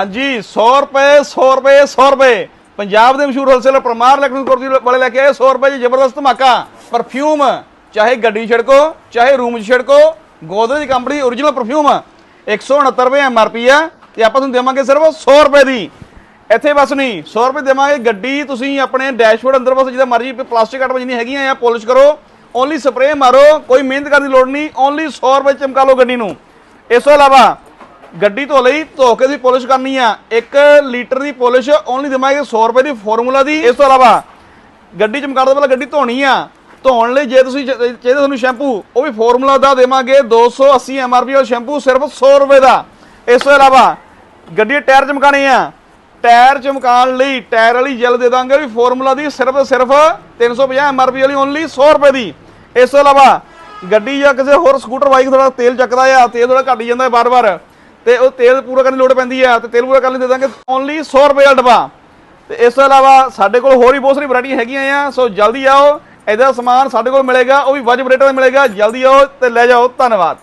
ਹਾਂਜੀ 100 ਰੁਪਏ 100 ਰੁਪਏ 100 ਰੁਪਏ। ਪੰਜਾਬ ਦੇ ਮਸ਼ਹੂਰ ਹੋਲਸੇਲਰ ਪਰਮਾਰ ਇਲੈਕਟ੍ਰੋਨਿਕ ਕੁਰਸੀ ਵਾਲੇ ਲੈ ਕੇ ਆਏ 100 ਰੁਪਏ 'ਚ ਜ਼ਬਰਦਸਤ ਧਮਾਕਾ। ਪਰਫਿਊਮ ਚਾਹੇ ਗੱਡੀ ਛਿੜਕੋ, ਚਾਹੇ ਰੂਮ 'ਚ ਛਿੜਕੋ, ਗੋਦਰੇਜ ਕੰਪਨੀ origignal ਪਰਫਿਊਮ 169 ਰੁਪਏ ਐਮਆਰਪੀ ਆ, ਤੇ ਆਪਾਂ ਤੁਹਾਨੂੰ ਦੇਵਾਂਗੇ ਸਿਰਫ 100 ਰੁਪਏ ਦੀ। ਇੱਥੇ ਬਸ ਨਹੀਂ 100 ਰੁਪਏ ਦੇਵਾਂਗੇ ਗੱਡੀ, ਤੁਸੀਂ ਆਪਣੇ ਡੈਸ਼ਬੋਰਡ ਅੰਦਰ ਬਸ ਜਿਹਦਾ ਮਰਜ਼ੀ ਪਲਾਸਟਿਕ ਆਟਮ ਜਿੰਨੀ ਹੈਗੀਆਂ ਆ ਪੋਲਿਸ਼ ਕਰੋ। ਓਨਲੀ ਸਪਰੇਅ ਮਾਰੋ, ਕੋਈ ਮਿਹਨਤ ਕਰਨ ਦੀ ਲੋੜ ਨਹੀਂ ਓਨਲੀ 100 ਰੁਪਏ ਚਮਕਾ ਲਓ ਗੱਡੀ ਨੂੰ। ਇਸ ਤੋਂ ਇਲਾਵਾ ਗੱਡੀ ਧੋ ਲਈ, ਧੋ ਕੇ ਦੀ ਪਾਲਿਸ਼ ਕਰਨੀ ਆ। 1 ਲੀਟਰ ਦੀ ਪਾਲਿਸ਼ ਓਨਲੀ ਦੇਵਾਂਗੇ 100 ਰੁਪਏ ਦੀ ਫਾਰਮੂਲਾ ਦੀ। ਇਸ ਤੋਂ ਇਲਾਵਾ ਗੱਡੀ ਚਮਕਾਉਣ ਤੋਂ ਪਹਿਲਾਂ ਗੱਡੀ ਧੋਣੀ ਆ। ਧੋਣ ਲਈ ਜੇ ਤੁਸੀਂ ਚ- ਚਾਹੀਦਾ ਤੁਹਾਨੂੰ ਸ਼ੈਂਪੂ ਉਹ ਵੀ ਫਾਰਮੂਲਾ ਦਾ ਦੇਵਾਂਗੇ। 280 ਐਮਆਰਪੀ ਵਾਲਾ ਸ਼ੈਂਪੂ ਸਿਰਫ 100 ਰੁਪਏ ਦਾ। ਇਸ ਤੋਂ ਇਲਾਵਾ ਗੱਡੀ ਦੇ ਟਾਇਰ ਚਮਕਾਣੇ ਆ। ਟਾਇਰ ਚਮਕਾਉਣ ਲਈ ਟਾਇਰ ਵਾਲੀ ਜੈਲ ਦੇ ਦਾਂਗੇ ਵੀ ਫਾਰਮੂਲਾ ਦੀ। ਸਿਰਫ ਸਿਰਫ 350 ਐਮਆਰਪੀ ਵਾਲੀ ਓਨਲੀ 100 ਰੁਪਏ ਦੀ। ਇਸ ਤੋਂ ਇਲਾਵਾ ਗੱਡੀ ਜਾਂ ਕਿਸੇ ਹੋਰ ਸਕੂਟਰ ਬਾਈਕ ਥੋੜਾ ਤੇਲ ਚੱਕਦਾ ਆ। ਤੇਲ ਥੋੜਾ ਘਟ ਜਾਂਦਾ ਬਾਰ-ਬਾਰ। ਤੇ ਉਹ ਤੇਲ ਪੂਰਾ ਕਰਨ ਦੀ ਲੋੜ ਪੈਂਦੀ ਆ, ਤੇ ਤੇਲ ਪੂਰਾ ਕਰਨ ਲਈ ਦੇ ਦਾਂਗੇ ਓਨਲੀ 100 ਰੁਪਏ ਦਾ ਡੱਬਾ। ਤੇ ਇਸ ਤੋਂ ਇਲਾਵਾ ਸਾਡੇ ਕੋਲ ਹੋਰ ਵੀ ਬਹੁਤ ਸਾਰੀ ਵੈਰਾਈਟੀ ਹੈਗੀਆਂ ਆ, ਸੋ ਜਲਦੀ ਆਓ, ਇਹਦਾ ਸਮਾਨ ਸਾਡੇ ਕੋਲ ਮਿਲੇਗਾ, ਉਹ ਵੀ ਵਾਜਬ ਰੇਟਾਂ ਤੇ ਮਿਲੇਗਾ, ਜਲਦੀ ਆਓ ਤੇ ਲੈ ਜਾਓ, ਧੰਨਵਾਦ।